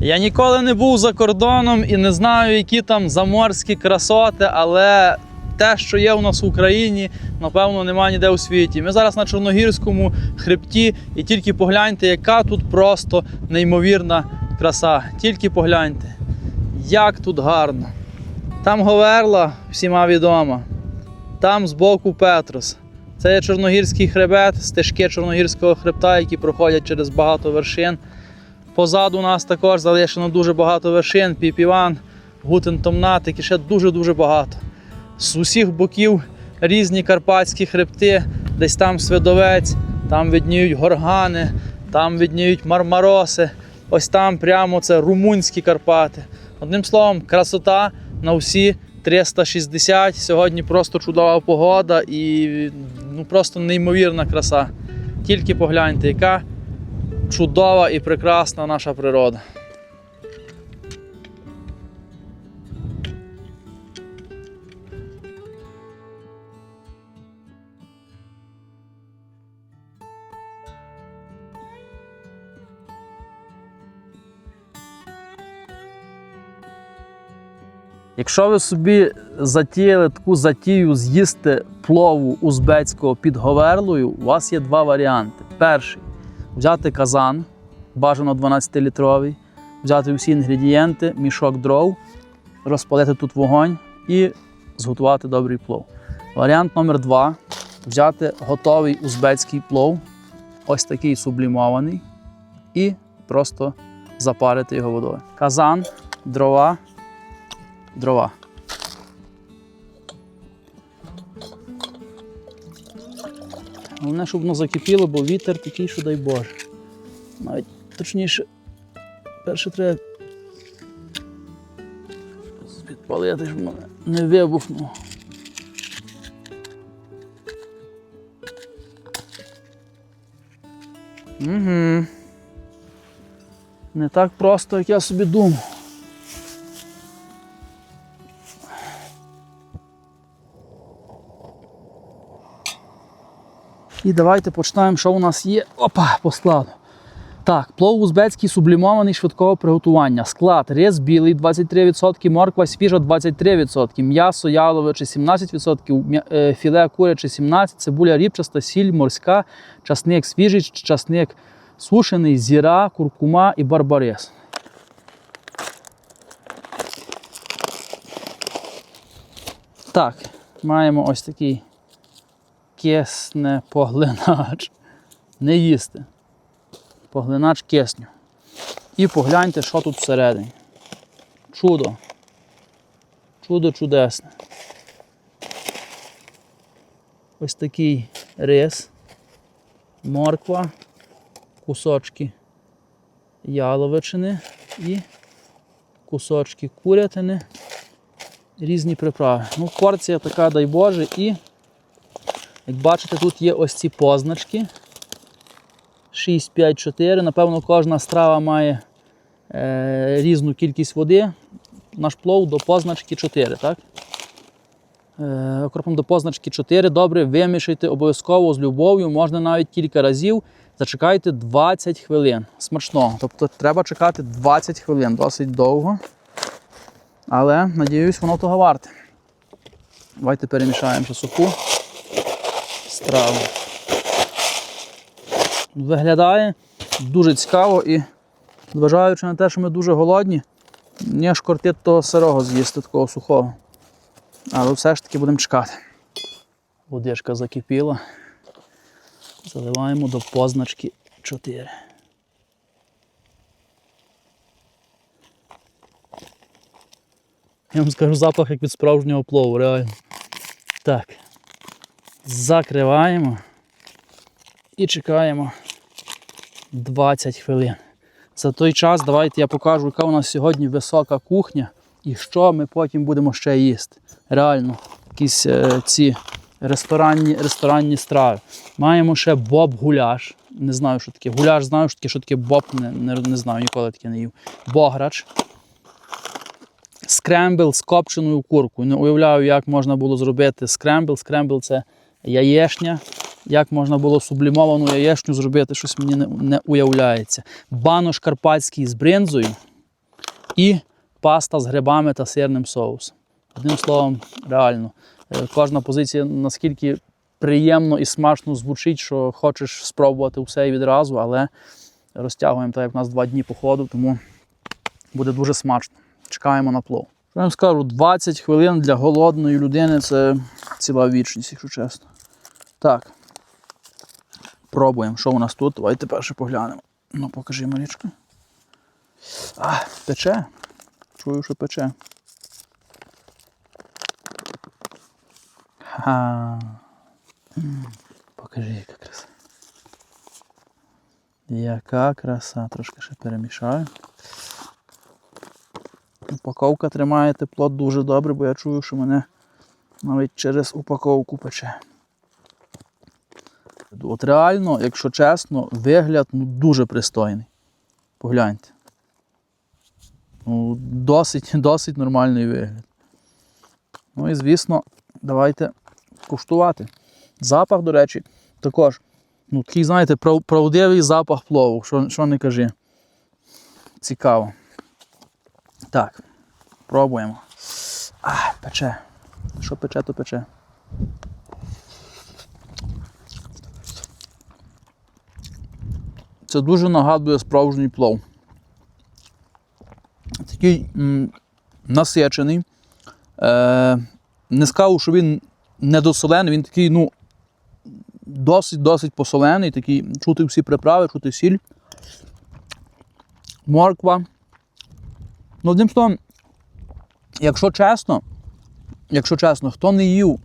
Я ніколи не був за кордоном і не знаю, які там заморські красоти, але те, що є у нас в Україні, напевно, немає ніде у світі. Ми зараз на Чорногірському хребті, і тільки погляньте, яка тут просто неймовірна краса. Тільки погляньте, як тут гарно. Там Говерла, всіма відома. Там збоку Петрос. Це є Чорногірський хребет, стежки Чорногірського хребта, які проходять через багато вершин. Позаду нас також залишено дуже багато вершин, Піпіван, Гутентомнатик і ще дуже-дуже багато. З усіх боків різні карпатські хребти, десь там Свидовець, там видніють горгани, там видніють мармароси, ось там прямо це румунські Карпати. Одним словом, красота на всі 360. Сьогодні просто чудова погода і ну, просто неймовірна краса. Тільки погляньте, яка чудова і прекрасна наша природа. Якщо ви собі затіяли таку затію з'їсти плову узбецького під говерлою, у вас є два варіанти. Перший взяти казан, бажано 12-літровий, взяти всі інгредієнти, мішок дров, розпалити тут вогонь і зготувати добрий плов. Варіант номер два взяти готовий узбецький плов, ось такий сублімований, і просто запарити його водою. Казан, дрова, дрова. Головне, щоб воно закипіло, бо вітер такий, що дай Боже. Навіть точніше, перше треба підпалити, щоб воно не вибухнуло. Угу. Не так просто, як я собі думав. І давайте почнемо, що у нас є. Опа, по складу. Так, плов узбецький сублімований швидкого приготування. Склад рис білий 23%, морква свіжа 23%, м'ясо яловиче 17%, е, філе куряче 17%, цибуля ріпчаста, сіль морська, часник свіжий, часник сушений, зіра, куркума і барбарис. Так, маємо ось такий кисне поглинач. Не їсти. Поглинач кисню. І погляньте, що тут всередині. Чудо. Чудо чудесне. Ось такий рис, морква, кусочки яловичини і кусочки курятини, різні приправи. Ну, порція така, дай Боже, і як бачите, тут є ось ці позначки. 6, 5, 4. Напевно, кожна страва має е, різну кількість води. Наш плов до позначки 4, так? Е, окропом до позначки 4. Добре, вимішайте обов'язково з любов'ю, можна навіть кілька разів. Зачекайте 20 хвилин. Смачного. Тобто треба чекати 20 хвилин, досить довго. Але, надіюсь, воно того варте. Давайте перемішаємо ще суху страву. Виглядає дуже цікаво і зважаючи на те, що ми дуже голодні, мені аж кортить того сирого з'їсти, такого сухого. Але все ж таки будемо чекати. Водичка закипіла. Заливаємо до позначки 4. Я вам скажу запах як від справжнього плову, реально. Так. Закриваємо і чекаємо 20 хвилин. За той час давайте я покажу, яка у нас сьогодні висока кухня і що ми потім будемо ще їсти. Реально, якісь е, ці ресторанні, ресторанні страви. Маємо ще боб-гуляш. Не знаю, що таке. Гуляш знаю, що таке, що таке боб, не, не, не знаю, ніколи таке не їв. Бограч. Скрембл з копченою куркою. Не уявляю, як можна було зробити скрембл. Скрембл це яєшня. Як можна було сублімовану яєчню зробити, щось мені не, не уявляється. Банош карпатський з бринзою. І паста з грибами та сирним соусом. Одним словом, реально, е, кожна позиція наскільки приємно і смачно звучить, що хочеш спробувати все відразу, але розтягуємо так, як у нас два дні походу, тому буде дуже смачно. Чекаємо на плов. Що я вам скажу, 20 хвилин для голодної людини це ціла вічність, якщо чесно. Так. Пробуємо, що у нас тут. Давайте перше поглянемо. Ну, покажи, Марічка. А, пече. Чую, що пече. Ха. Покажи, яка краса. Яка краса. Трошки ще перемішаю. Упаковка тримає тепло дуже добре, бо я чую, що мене навіть через упаковку пече. От реально, якщо чесно, вигляд ну, дуже пристойний. Погляньте. Ну, досить, досить нормальний вигляд. Ну і звісно, давайте куштувати. Запах, до речі, також. Ну, такий, знаєте, прав- правдивий запах плову, що, що не кажи. Цікаво. Так, пробуємо. А, пече. Що пече, то пече. Це дуже нагадує справжній плов. Такий м, насичений. Е, не скажу, що він недосолений, він такий, ну, досить-досить посолений, такий, чути всі приправи, чути сіль. Морква. Ну, одним словом, якщо чесно, якщо чесно, хто не їв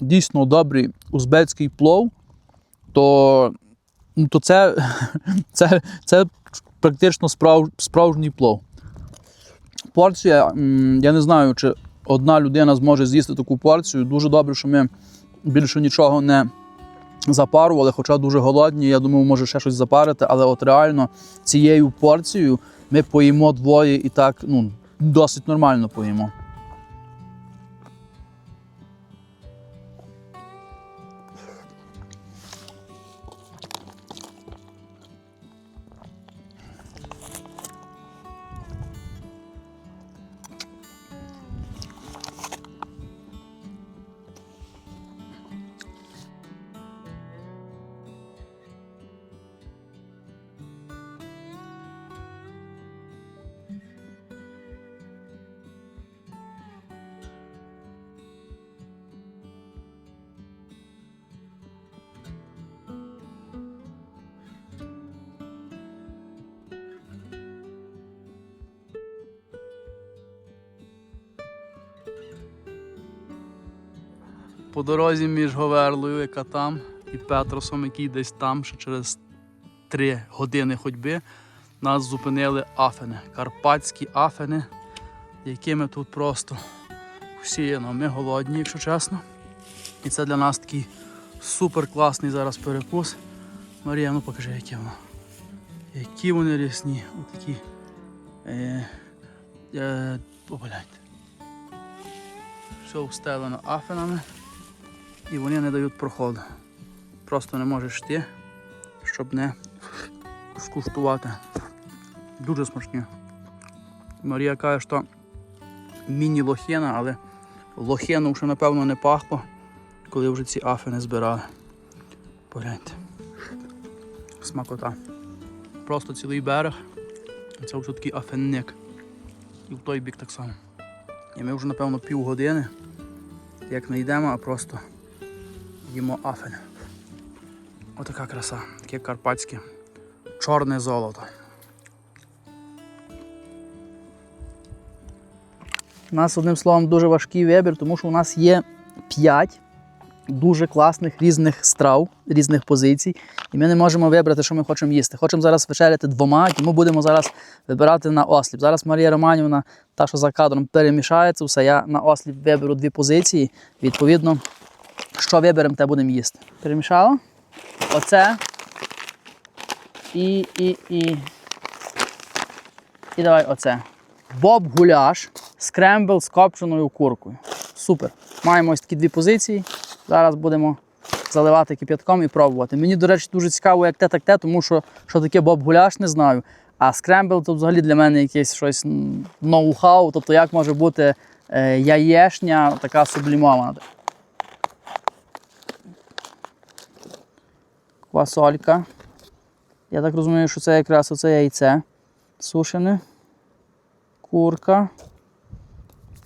дійсно добрий узбецький плов, то, то це, це, це практично справ, справжній плов. Порція, я не знаю, чи одна людина зможе з'їсти таку порцію. Дуже добре, що ми більше нічого не запарували, хоча дуже голодні. Я думаю, може ще щось запарити, але от реально цією порцією ми поїмо двоє і так ну, досить нормально поїмо. По дорозі між Говерлою, яка там, і Петросом, який десь там, ще через три години ходьби, нас зупинили афени, карпатські афени, якими тут просто всіяно. Ми голодні, якщо чесно. І це для нас такий супер класний зараз перекус. Марія, ну покажи, які воно. Які вони рясні. Отакі. Е, е, погляньте. Все встелено афенами і вони не дають проходу. Просто не можеш йти, щоб не скуштувати. Дуже смачні. Марія каже, що міні-лохена, але лохену вже напевно не пахло, коли вже ці афи збирали. Погляньте. Смакота. Просто цілий берег. Це вже такий афенник. І в той бік так само. І ми вже, напевно, півгодини, як не йдемо, а просто їмо афель. Отака краса, таке карпатське. Чорне золото. У нас, одним словом, дуже важкий вибір, тому що у нас є 5 дуже класних різних страв, різних позицій. І ми не можемо вибрати, що ми хочемо їсти. Хочемо зараз вечеряти двома, тому будемо зараз вибирати на осліп. Зараз Марія Романівна, та, що за кадром, перемішає це все. Я на осліп виберу дві позиції. Відповідно, що виберемо, те будемо їсти. Перемішала. Оце. І, і, і. І давай оце. Боб гуляш, скрембл з копченою куркою. Супер. Маємо ось такі дві позиції. Зараз будемо заливати кип'ятком і пробувати. Мені, до речі, дуже цікаво, як те, так те, тому що що таке боб гуляш, не знаю. А скрембл то взагалі для мене якесь щось ноу-хау, тобто як може бути е, яєшня така сублімована. Квасолька. Я так розумію, що це якраз оце яйце сушене. Курка.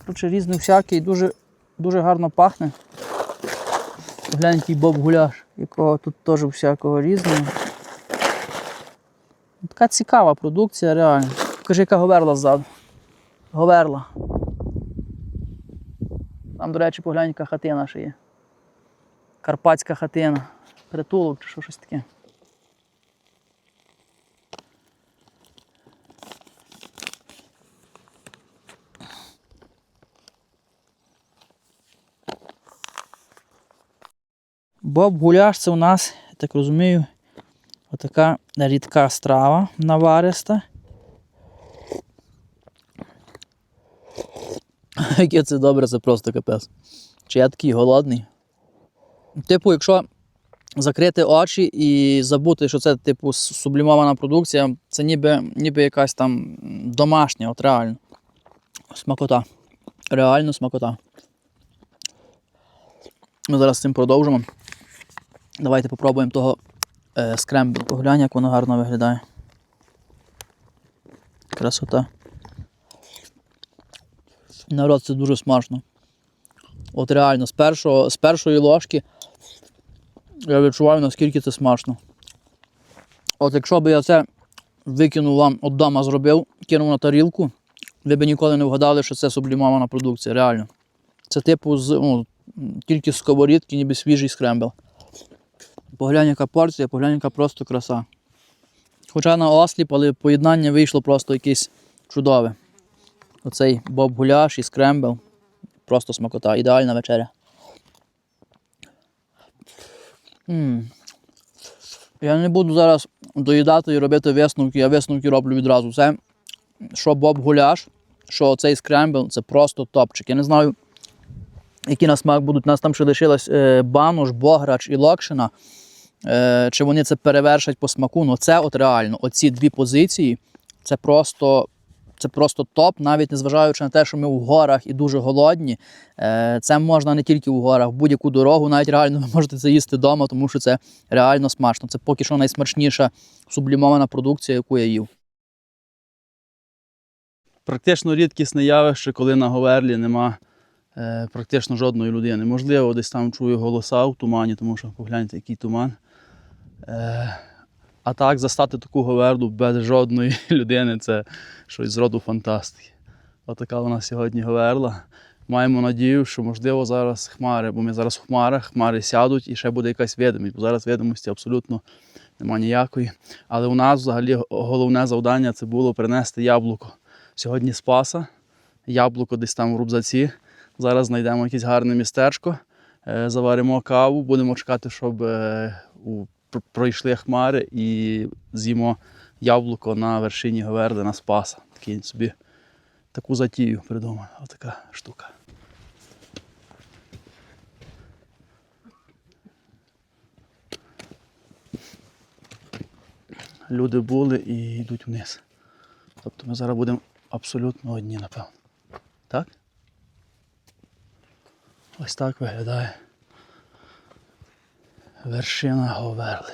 Коротше, різний всякий, дуже, дуже гарно пахне. Глянь, який боб гуляш, якого тут теж всякого різного. Така цікава продукція, реально. Покажи, яка говерла ззаду. Говерла. Там, до речі, поглянь, яка хатина ще є. Карпатська хатина. Притулок чи що щось таке. Боб гуляш це у нас, я так розумію, отака рідка страва навариста. Яке це добре, це просто капець. Чи я такий голодний? Типу, якщо закрити очі і забути, що це типу сублімована продукція, це ніби, ніби якась там домашня, от реально. Смакота. Реально смакота. Ми зараз з цим продовжимо. Давайте попробуємо того е, скрембл. Поглянь, як воно гарно виглядає. Красота. Народ, це дуже смачно. От реально, з, першого, з першої ложки я відчуваю, наскільки це смачно. От якщо б я це викинув вам от дома зробив, кинув на тарілку, ви б ніколи не вгадали, що це сублімована продукція, реально. Це типу з, ну, тільки з сковорідки, ніби свіжий скрембл. Поглянь, яка порція, поглянь, яка просто краса. Хоча на осліп, але поєднання вийшло просто якесь чудове. Оцей боб гуляш і скрембл. Просто смакота. Ідеальна вечеря. Я не буду зараз доїдати і робити висновки, я висновки роблю відразу. Це що боб гуляш, що цей скрембл, це просто топчик. Я не знаю, які на смак будуть. У нас там ще лишилось е, банош, бограч і локшина. Е, чи вони це перевершать по смаку? Ну це от реально, оці дві позиції, це просто, це просто топ, навіть незважаючи на те, що ми в горах і дуже голодні. Е, це можна не тільки в горах, в будь-яку дорогу, навіть реально ви можете це їсти вдома, тому що це реально смачно. Це поки що найсмачніша сублімована продукція, яку я їв. Практично рідкісне явище, коли на Говерлі нема е, практично жодної людини. Можливо, десь там чую голоса в тумані, тому що погляньте, який туман. Е, а так, застати таку говерлу без жодної людини це щось з роду фантастики. Отака у нас сьогодні говерла. Маємо надію, що можливо зараз хмари, бо ми зараз в хмарах, хмари сядуть і ще буде якась видимість, бо зараз видимості абсолютно немає ніякої. Але у нас взагалі головне завдання це було принести яблуко. Сьогодні Спаса, яблуко десь там в рубзаці. Зараз знайдемо якесь гарне містечко, е, заваримо каву, будемо чекати, щоб е, у- пройшли хмари і з'їмо яблуко на вершині Говерди на Спаса. Такий собі таку затію придумав. Отака штука. Люди були і йдуть вниз. Тобто ми зараз будемо абсолютно одні, напевно. Так? Ось так виглядає вершина Говерли.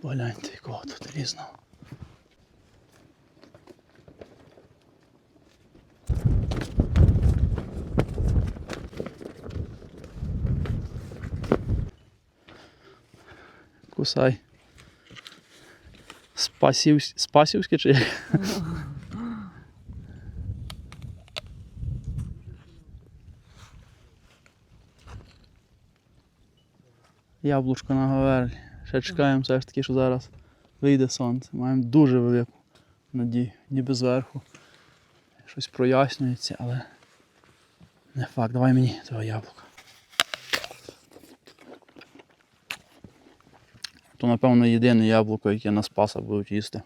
Погляньте, якого тут різного. Кусай. Спасів... Спасівське чи Яблучко на говерлі. Ще чекаємо все ж таки, що зараз вийде сонце. Маємо дуже велику надію, ніби зверху. Щось прояснюється, але не факт. Давай мені того яблука. То, напевно, єдине яблуко, яке на Спаса будуть їсти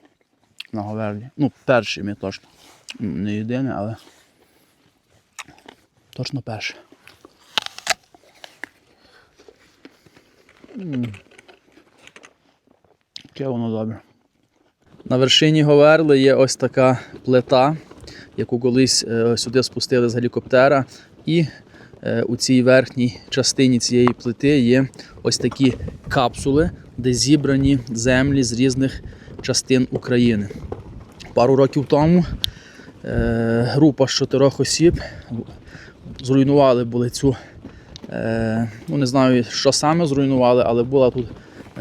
на говерлі. Ну, перші ми точно. Не єдине, але точно перше. М. Яке воно добре. На вершині Говерли є ось така плита, яку колись е, сюди спустили з гелікоптера. І е, у цій верхній частині цієї плити є ось такі капсули, де зібрані землі з різних частин України. Пару років тому е, група з чотирьох осіб зруйнували були цю. Е, ну, не знаю, що саме зруйнували, але була тут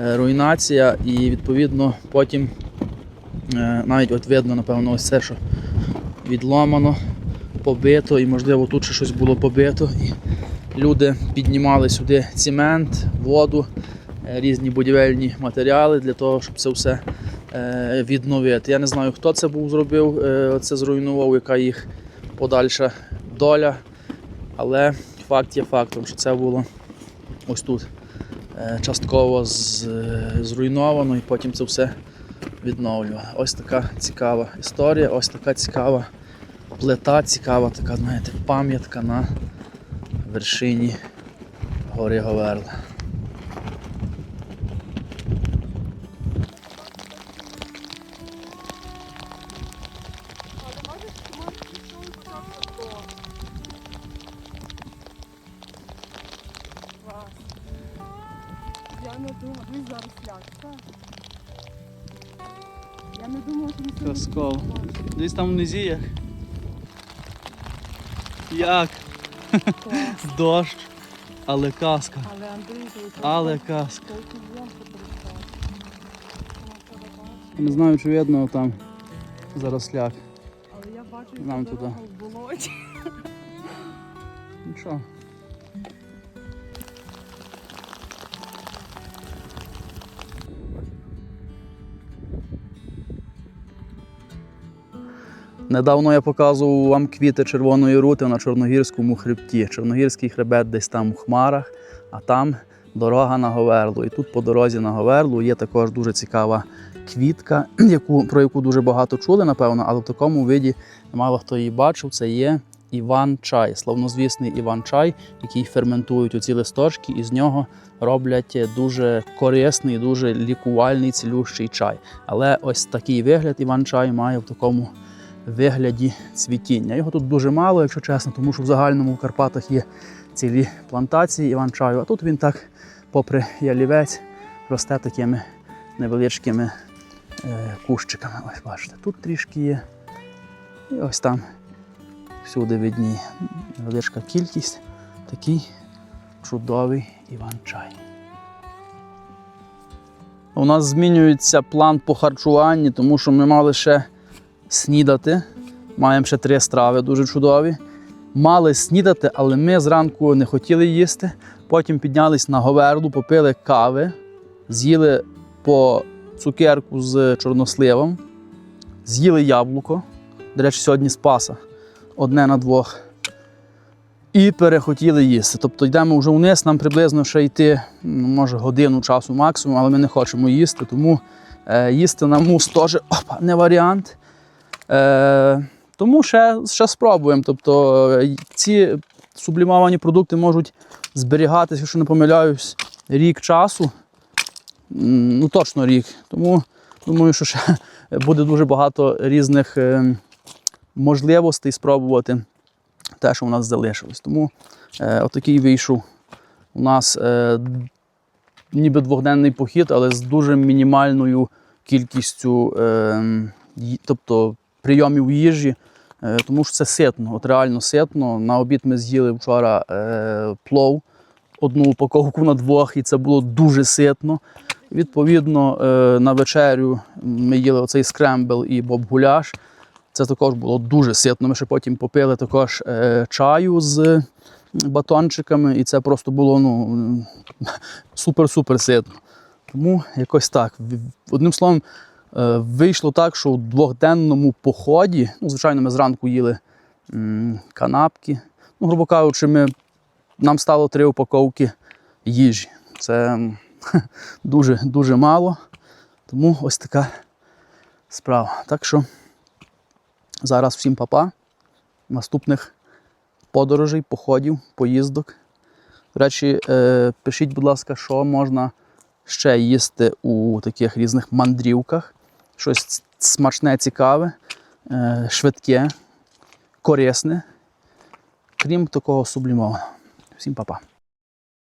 е, руйнація, і відповідно потім е, навіть от видно, напевно, ось це, що відломано, побито, і можливо тут ще щось було побито. І люди піднімали сюди цемент, воду, різні будівельні матеріали для того, щоб це все відновити. Я не знаю, хто це був зробив, це зруйнував, яка їх подальша доля. Але факт є фактом, що це було ось тут е, частково е, зруйновано і потім це все відновлювали. Ось така цікава історія, ось така цікава плита, цікава така, знаєте, пам'ятка на вершині гори Говерла. Не думала, дивись зараз так. Я не думала, що сьогодні Казково. Десь там внизі як. Як? Дощ, але казка. Але Андрій, Але казка. Не знаю, чи видно там заросляк. Але я бачу, Нам дорога в болоті. Нічого. Недавно я показував вам квіти червоної рути на Чорногірському хребті. Чорногірський хребет десь там у хмарах, а там дорога на Говерлу. І тут по дорозі на Говерлу є також дуже цікава квітка, яку, про яку дуже багато чули, напевно, але в такому виді мало хто її бачив. Це є Іван-чай, славнозвісний Іван-чай, який ферментують оці листочки, і з нього роблять дуже корисний, дуже лікувальний цілющий чай. Але ось такий вигляд Іван-чай має в такому вигляді цвітіння. Його тут дуже мало, якщо чесно, тому що в загальному в Карпатах є цілі плантації Іван-чаю, а тут він так, попри ялівець, росте такими невеличкими е, кущиками. Ось бачите, тут трішки є. І ось там всюди видні невеличка кількість. Такий чудовий іван-чай. У нас змінюється план по харчуванні, тому що ми мали ще снідати. Маємо ще три страви дуже чудові. Мали снідати, але ми зранку не хотіли їсти. Потім піднялись на говерлу, попили кави, з'їли по цукерку з чорносливом, з'їли яблуко. До речі, сьогодні спаса одне на двох. І перехотіли їсти. Тобто йдемо вже вниз, нам приблизно ще йти, ну, може, годину часу максимум, але ми не хочемо їсти, тому е, їсти на мус теж не варіант. Е, тому ще, ще спробуємо. Тобто е, ці сублімовані продукти можуть зберігатися, якщо не помиляюсь, рік часу. Ну, точно рік. Тому думаю, що ще буде дуже багато різних е, можливостей спробувати те, що у нас залишилось. Тому е, отакий вийшов у нас е, ніби двохденний похід, але з дуже мінімальною кількістю е, тобто прийомів їжі, е, тому що це ситно, от реально ситно. На обід ми з'їли вчора е, плов, одну упаковку на двох, і це було дуже ситно. Відповідно, е, на вечерю ми їли оцей скрембл і боб-гуляш. Це також було дуже ситно. Ми ще потім попили також чаю з батончиками, і це просто було ну, супер-супер ситно. Тому якось так. Одним словом, вийшло так, що в двохденному поході, ну, звичайно, ми зранку їли м, канапки. Ну, грубо кажучи, ми, нам стало три упаковки їжі. Це дуже, дуже мало. Тому ось така справа. Так що зараз всім папа. Наступних подорожей, походів, поїздок. До речі, е, пишіть, будь ласка, що можна ще їсти у таких різних мандрівках. Щось смачне, цікаве, е, швидке, корисне, крім такого сублімованого. Всім па-па.